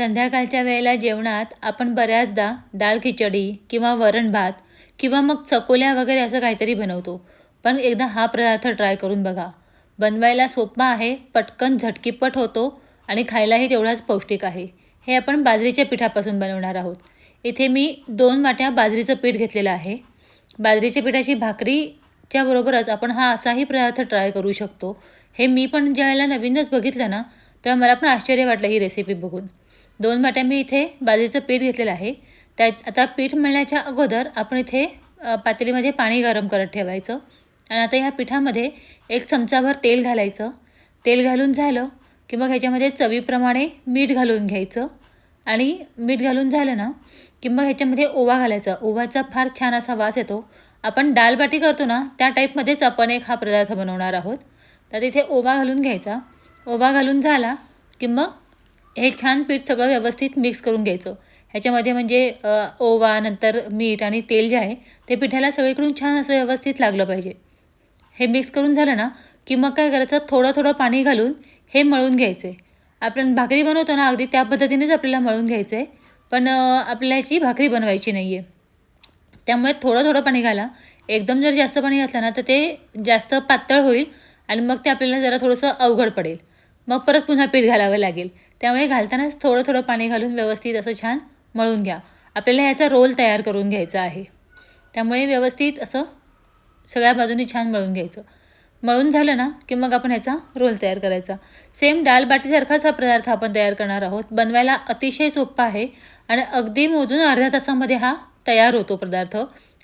संध्याकाळच्या वेळेला जेवणात आपण बऱ्याचदा डाळ खिचडी किंवा वरण भात किंवा मग चकोल्या वगैरे असं काहीतरी बनवतो. पण एकदा हा पदार्थ ट्राय करून बघा. बनवायला सोपा आहे पटकन झटकीपट होतो आणि खायलाही तेवढाच पौष्टिक आहे. हे आपण बाजरीच्या पिठापासून बनवणार आहोत. इथे मी दोन वाट्या बाजरीचं पीठ घेतलेलं आहे. बाजरीच्या पिठाची भाकरीच्या बरोबरच आपण हा असाही पदार्थ ट्राय करू शकतो. हे मी पण ज्या वेळेला नवीनच बघितलं ना तेव्हा मला पण आश्चर्य वाटलं ही रेसिपी बघून. दोन वाट्या मी इथे बाजरीचं पीठ घेतलेलं आहे. त्यात आता पीठ मिळण्याच्या अगोदर आपण इथे पातळीमध्ये पातेलीमध्ये पाणी गरम करत ठेवायचं. आणि आता ह्या पिठामध्ये एक चमचाभर तेल घालायचं. तेल घालून झालं की मग ह्याच्यामध्ये चवीप्रमाणे मीठ घालून घ्यायचं. आणि मीठ घालून झालं ना की मग ह्याच्यामध्ये ओवा घालायचा. ओवाचा फार छान असा वास येतो. आपण दालबाटी करतो ना त्या टाईपमध्येच आपण एक हा पदार्थ बनवणार आहोत. तर तिथे ओवा घालून घ्यायचा. ओवा घालून झाला की मग हे छान पीठ सगळं व्यवस्थित मिक्स करून घ्यायचं. ह्याच्यामध्ये म्हणजे ओवा नंतर मीठ आणि तेल जे आहे ते पिठाला सगळीकडून छान असं व्यवस्थित लागलं पाहिजे. हे मिक्स करून झालं ना की मग काय करायचं थोडं थोडं पाणी घालून हे मळून घ्यायचं. आहे आपण भाकरी बनवतो ना अगदी त्या पद्धतीनेच आपल्याला मळून घ्यायचं आहे पण आपल्याला ह्याची भाकरी बनवायची नाही आहे त्यामुळे थोडं थोडं पाणी घाला. एकदम जर जास्त पाणी घातलं ना तर ते जास्त पातळ होईल आणि मग ते आपल्याला जरा थोडंसं अवघड पडेल. मग परत पुन्हा पीठ घालावं लागेल. त्यामुळे घालतानाच थोडं थोडं पाणी घालून व्यवस्थित असं छान मळून घ्या. आपल्याला ह्याचा रोल तयार करून घ्यायचा आहे. त्यामुळे व्यवस्थित असं सगळ्या बाजूनी छान मळून घ्यायचं. मळून झालं ना की मग आपण ह्याचा रोल तयार करायचा. सेम डाल बाटीसारखाच हा पदार्थ आपण तयार करणार आहोत. बनवायला अतिशय सोपा आहे आणि अगदी मोजून अर्ध्या तासामध्ये हा तयार होतो पदार्थ.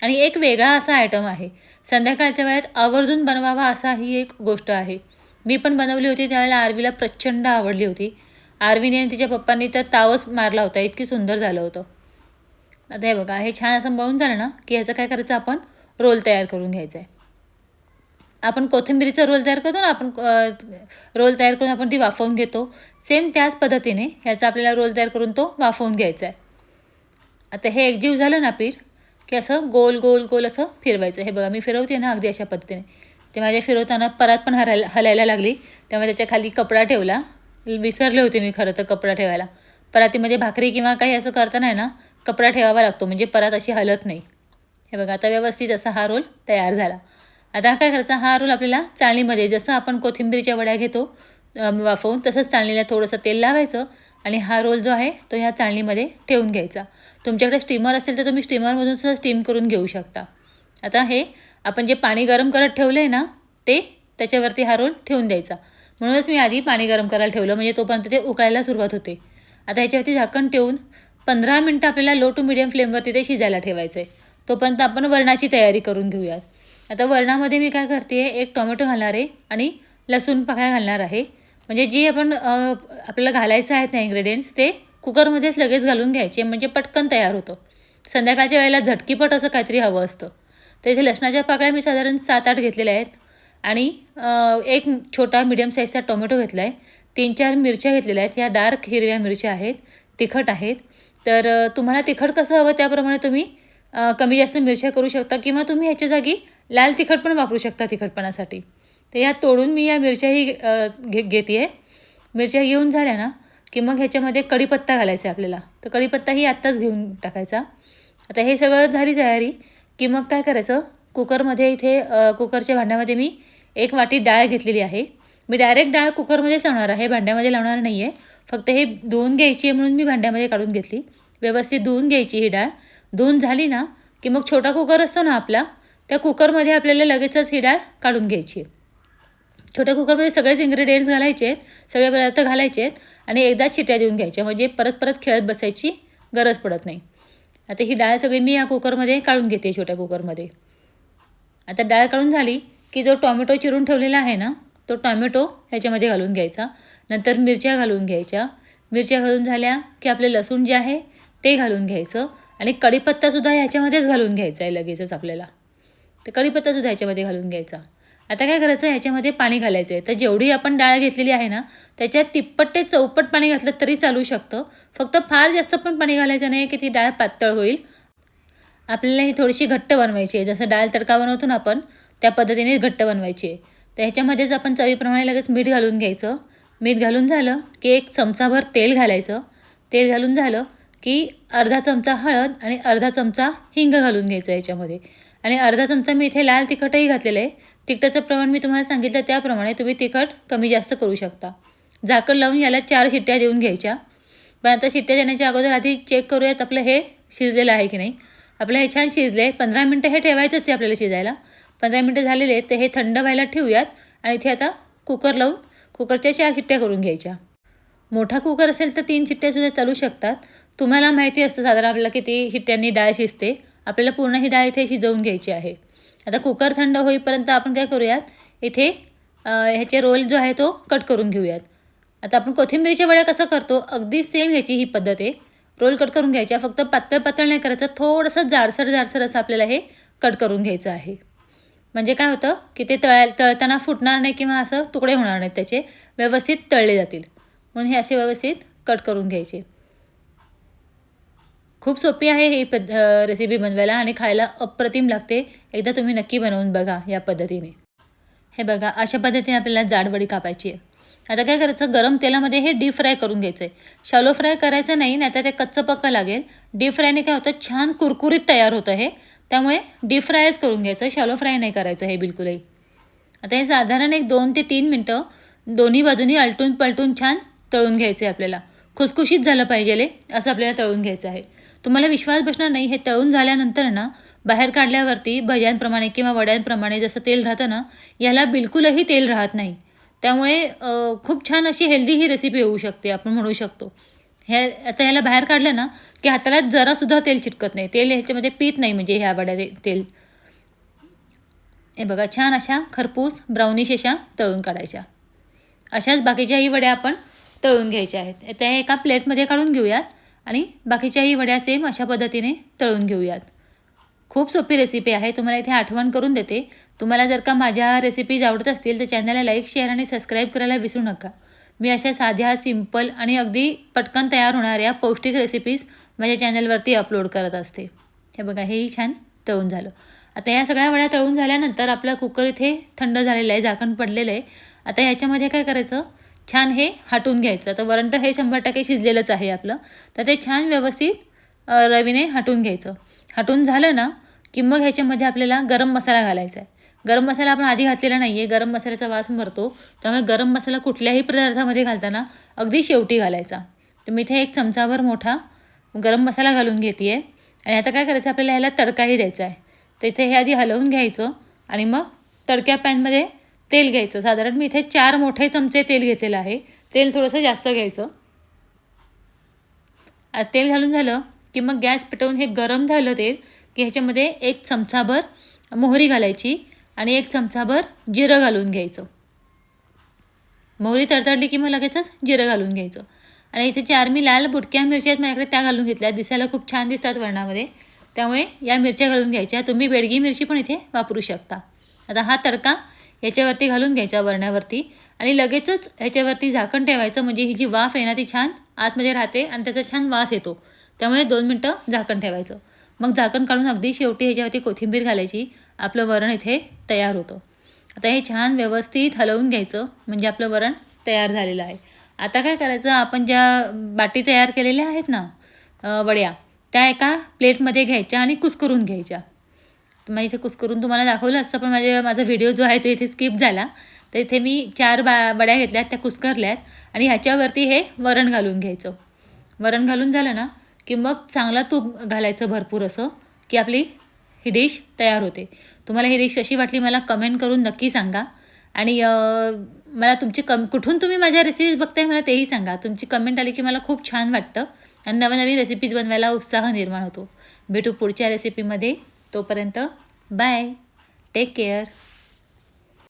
आणि एक वेगळा असा आयटम आहे. संध्याकाळच्या वेळेत आवर्जून बनवावा असा ही एक गोष्ट आहे. मी पण बनवली होती त्यावेळेला आरवीला प्रचंड आवडली होती. आरवीने आणि तिच्या पप्पांनी तर तावच मारला होता. इतकी सुंदर झालं होतं. आता हे बघा हे छान असं मळून झालं ना की ह्याचं काय करायचं आपण? रोल तयार करून घ्यायचा आहे आपण कोथिंबिरीचा रोल तयार करतो ना आपण रोल तयार करून आपण ती वाफवून घेतो. सेम त्याच पद्धतीने ह्याचा आपल्याला रोल तयार करून तो वाफवून घ्यायचा आहे आता हे एकजीव झालं ना पीठ की असं गोल गोल गोल असं फिरवायचं. हे बघा मी फिरवते ना अगदी अशा पद्धतीने. ते माझ्या फिरवताना परात पण हरायला हलायला लागली. त्यामुळे त्याच्याखाली कपडा ठेवला. विसरले होते मी खरं तर कपडा ठेवायला. परातीमध्ये भाकरी किंवा काही असं करताना आहे ना कपडा ठेवावा लागतो. म्हणजे परात अशी हलत नाही. हे बघा आता व्यवस्थित असा हा रोल तयार झाला. आता काय करायचा? हा रोल आपल्याला चाळणीमध्ये जसं आपण कोथिंबीरीच्या वड्या घेतो वाफवून तसंच चाळणीला थोडंसं तेल लावायचं आणि हा रोल जो आहे तो ह्या चाळणीमध्ये ठेवून घ्यायचा. तुमच्याकडे स्टीमर असेल तर तुम्ही स्टीमरमधून सुद्धा स्टीम करून घेऊ शकता. आता हे आपण जे पाणी गरम करत ठेवलं आहे ना ते त्याच्यावरती हा रोल ठेवून द्यायचा. म्हणूनच मी आधी पाणी गरम करायला ठेवलं म्हणजे तोपर्यंत ते उकळायला सुरुवात होते. आता ह्याच्यावरती झाकण ठेवून पंधरा मिनटं आपल्याला लो टू मिडियम फ्लेमवरती ते शिजायला ठेवायचं आहे तोपर्यंत आपण वरणाची तयारी करून घेऊयात. आता वरणामध्ये मी काय करते आहे एक टोमॅटो घालणार आहे आणि लसूण पाकळ्या घालणार आहे. म्हणजे जी आपण आपल्याला घालायचं आहेत ना इन्ग्रेडियंट्स ते कुकरमध्येच लगेच घालून घ्यायचे म्हणजे पटकन तयार होतं. संध्याकाळच्या वेळेला झटकीपट असं काहीतरी हवं असतं. तर इथे लसणाच्या पाकळ्या मी साधारण सात आठ घेतलेल्या आहेत. आणि एक छोटा मिडियम साईजचा टोमॅटो घेतला आहे तीन चार मिरच्या घेतलेल्या आहेत. ह्या डार्क हिरव्या मिरच्या आहेत. तिखट आहेत. तर तुम्हाला तिखट कसं हवं त्याप्रमाणे तुम्ही कमी जास्त मिरच्या करू शकता किंवा तुम्ही ह्याच्या जागी लाल तिखट पण वापरू शकता तिखटपणासाठी. तर ह्या तोडून मी या मिरच्याही घे घेते आहे मिरच्या घेऊन झाल्या ना की मग ह्याच्यामध्ये कढीपत्ता घालायचा आहे आपल्याला. तर कढीपत्ता ही आत्ताच घेऊन टाकायचा. आता हे सगळं झाली तयारी की मग काय करायचं? कुकरमध्ये इथे कुकरच्या भांड्यामध्ये मी एक वाटी डाळ घेतलेली आहे. मी डायरेक्ट डाळ कुकरमध्येच लावणार आहे भांड्यामध्ये लावणार नाही आहे फक्त हे धुवून घ्यायची आहे म्हणून मी भांड्यामध्ये काढून घेतली. व्यवस्थित धुवून घ्यायची ही डाळ. धुवून झाली ना की मग छोटा कुकर असतो ना आपला त्या कुकरमध्ये आपल्याला लगेचच ही डाळ काढून घ्यायची. आहे छोट्या कुकरमध्ये सगळेच इन्ग्रेडियंट्स घालायचे आहेत सगळे पदार्थ घालायचे आहेत आणि एकदाच शिट्या देऊन घ्यायच्या म्हणजे परत परत खेळत बसायची गरज पडत नाही. आता ही डाळ सगळी मी या कुकरमध्ये काढून घेते छोट्या कुकरमध्ये. आता डाळ काढून झाली की जो टॉमॅटो चिरून ठेवलेला आहे ना तो टॉमॅटो ह्याच्यामध्ये घालून घ्यायचा. नंतर मिरच्या घालून घ्यायच्या. मिरच्या घालून झाल्या की आपले लसूण जे आहे ते घालून घ्यायचं आणि कढीपत्तासुद्धा ह्याच्यामध्येच घालून घ्यायचा आहे लगेचच आपल्याला. तर कढीपत्तासुद्धा ह्याच्यामध्ये घालून घ्यायचा. आता काय करायचं ह्याच्यामध्ये पाणी घालायचं आहे. तर जेवढी आपण डाळ घेतलेली आहे ना त्याच्यात तिप्पट ते चौपट पाणी घातलं तरी चालू शकतं. फक्त फार जास्त पण पाणी घालायचं नाही की ती डाळ पातळ होईल. आपल्याला ही थोडीशी घट्ट बनवायची आहे. जसं डाळ तडका बनवतो ना आपण त्या पद्धतीने घट्ट बनवायची आहे. तर ह्याच्यामध्येच आपण चवीप्रमाणे लगेच मीठ घालून घ्यायचं. मीठ घालून झालं की एक चमचाभर तेल घालायचं. तेल घालून झालं की अर्धा चमचा हळद आणि अर्धा चमचा हिंग घालून घ्यायचं याच्यामध्ये आणि अर्धा चमचा मी इथे लाल तिखटही घातलेलं आहे. तिखटाचं प्रमाण मी तुम्हाला सांगितलं त्याप्रमाणे तुम्ही तिखट कमी जास्त करू शकता. झाकण लावून याला चार शिट्ट्या देऊन घ्यायच्या. पण आता शिट्ट्या देण्याच्या अगोदर आधी चेक करूयात आपलं हे शिजलेलं आहे की नाही. आपलं हे छान शिजले. पंधरा मिनटं हे ठेवायचंच आहे आपल्याला शिजायला. पंधरा मिनटं झालेले आहेत तर हे थंड व्हायला ठेवूयात आणि इथे आता कुकर लावून कुकरच्या चार शिट्ट्या करून घ्यायच्या. मोठा कुकर असेल तर तीन शिट्ट्यासुद्धा चालू शकतात. तुम्हाला माहिती असतं साधारण आपल्याला किती शिट्ट्यांनी डाळ शिजते. आपल्याला पूर्ण ही डाळ इथे शिजवून घ्यायची आहे. आता कुकर थंड होईपर्यंत आपण काय करूयात? इथे ह्याचे रोल जो आहे तो कट करून घेऊयात. आता आपण कोथिंबीरीच्या वड्या कसं करतो? अगदी सेम ह्याची ही पद्धत आहे. रोल कट करून घ्यायच्या फक्त पातळ पातळ नाही करायचं थोडंसं जाडसर जाडसर असं आपल्याला हे कट करून घ्यायचं आहे. म्हणजे काय होतं की ते तळाय तळताना फुटणार नाही किंवा असं तुकडे होणार नाहीत त्याचे. व्यवस्थित तळले जातील. म्हणून हे असे व्यवस्थित कट करून घ्यायचे. खूप सोपी आहे ही पद रेसिपी बनवायला आणि खायला अप्रतिम लागते. एकदा तुम्ही नक्की बनवून बघा या पद्धतीने. हे बघा अशा पद्धतीने आपल्याला जाडवडी कापायची आहे. आता काय करायचं? गरम तेलामध्ये हे डीप फ्राय करून घ्यायचं आहे. शालो फ्राय करायचं नाही नाहीतर ते कच्चं पक्कं लागेल. डीप फ्रायने काय होतं? छान कुरकुरीत तयार होतं हे. त्यामुळे डीप फ्रायच करून घ्यायचं शालो फ्राय नाही करायचं हे बिलकुलही. आता हे साधारण एक दोन ते तीन मिनटं दोन्ही बाजूनी अलटून पलटून छान तळून घ्यायचं आहे आपल्याला. खुसखुशीत झालं पाहिजे असं आपल्याला तळून घ्यायचं आहे. तुम्हाला विश्वास बसणार नाही हे तळून झाल्यानंतर ना बाहेर काढल्यावरती भज्यांप्रमाणे किंवा वड्यांप्रमाणे जसं तेल राहतं ना याला बिलकुलही तेल राहत नाही. त्यामुळे खूप छान अशी हेल्दी ही रेसिपी होऊ शकते आपण म्हणू शकतो. हे आता ह्याला बाहेर काढलं ना की हाताला जरासुद्धा तेल चिटकत नाही. तेल ह्याच्यामध्ये पीत नाही म्हणजे ह्या वड्या तेल. हे बघा छान अशा खरपूस ब्राउनिश अशा तळून काढायच्या. अशाच बाकीच्याही वड्या आपण तळून घ्यायच्या आहेत. त्या एका प्लेटमध्ये काढून घेऊयात आणि बाकीच्याही वड्या सेम अशा पद्धतीने तळून घेऊयात. खूप सोपी रेसिपी आहे. तुम्हाला इथे आठवण करून देते. तुम्हाला जर का माझ्या रेसिपीज आवडत असतील तर चॅनलला लाईक शेअर आणि सबस्क्राईब करायला विसरू नका. मी अशा साध्या सिंपल आणि अगदी पटकन तयार होणाऱ्या पौष्टिक रेसिपीज माझ्या चॅनलवरती अपलोड करत असते. हे बघा हेही छान तळून झालं. आता या सगळ्या वड्या तळून झाल्यानंतर आपला कुकर इथे थंड झालेलं आहे झाकण पडलेलं आहे. आता ह्याच्यामध्ये काय करायचं? छान हे हाटून घ्यायचं. तर वरण तर हे शंभर टक्के शिजलेलंच आहे आपलं. तर ते छान व्यवस्थित रवीने हटून घ्यायचं. हटून झालं ना की मग ह्याच्यामध्ये आपल्याला गरम मसाला घालायचा आहे. गरम मसाला आपण आधी घातलेला नाही आहे गरम मसाल्याचा वास मरतो त्यामुळे गरम मसाला कुठल्याही पदार्थामध्ये घालताना अगदी शेवटी घालायचा. तर मी इथे एक चमचाभर मोठा गरम मसाला घालून घेते आहे आणि आता काय करायचं आपल्याला ह्याला तडकाही द्यायचा आहे. तर इथे हे आधी हलवून घ्यायचं आणि मग तडक्या पॅनमध्ये तेल घ्यायचं. साधारण मी इथे चार मोठे चमचे तेल घेतलेलं आहे. तेल थोडंसं जास्त घ्यायचं. तेल घालून झालं की मग गॅस पेटवून हे गरम झालं तेल की ह्याच्यामध्ये एक चमचाभर मोहरी घालायची आणि एक चमचाभर जिरं घालून घ्यायचं. मोहरी तडतडली की मग लगेचच जिरं घालून घ्यायचं. आणि इथे चार मी लाल बुटक्या मिरच्या आहेत माझ्याकडे त्या घालून घेतल्या. दिसायला खूप छान दिसतात वर्णामध्ये. त्यामुळे या मिरच्या घालून घ्यायच्या. तुम्ही बेडगी मिरची पण इथे वापरू शकता. आता हा तडका ह्याच्यावरती घालून घ्यायचा वरण्यावरती आणि लगेचच ह्याच्यावरती झाकण ठेवायचं. म्हणजे ही जी वाफ आहे ना ती छान आतमध्ये राहते आणि त्याचा छान वास येतो. त्यामुळे दोन मिनटं झाकण ठेवायचं. मग झाकण काढून अगदी शेवटी ह्याच्यावरती कोथिंबीर घालायची. आपलं वरण इथे तयार होतं. आता हे छान व्यवस्थित हलवून घ्यायचं. म्हणजे आपलं वरण तयार झालेलं आहे. आता काय करायचं? आपण ज्या बाटी तयार केलेल्या आहेत ना वड्या त्या एका प्लेटमध्ये घ्यायच्या आणि कुस्करून घ्यायच्या. मग इथे कुस्करून तुम्हाला दाखवलं असतं पण माझे माझा व्हिडिओ जो आहे तो इथे स्किप झाला. तर इथे मी चार बा वड्या घेतल्यात त्या कुस्करल्यात आणि ह्याच्यावरती हे वरण घालून घ्यायचं. वरण घालून झालं ना की मग चांगला तूप घालायचं भरपूर असं की आपली ही डिश तयार होते. तुम्हाला ही डिश कशी वाटली मला कमेंट करून नक्की सांगा. आणि मला तुमची कम कुठून तुम्ही माझ्या रेसिपीज बघताय मला तेही सांगा. तुमची कमेंट आली की मला खूप छान वाटतं. आणि नवनवीन रेसिपीज बनवायला उत्साह निर्माण होतो. भेटू पुढच्या रेसिपीमध्ये तोपर्यंत बाय टेक केअर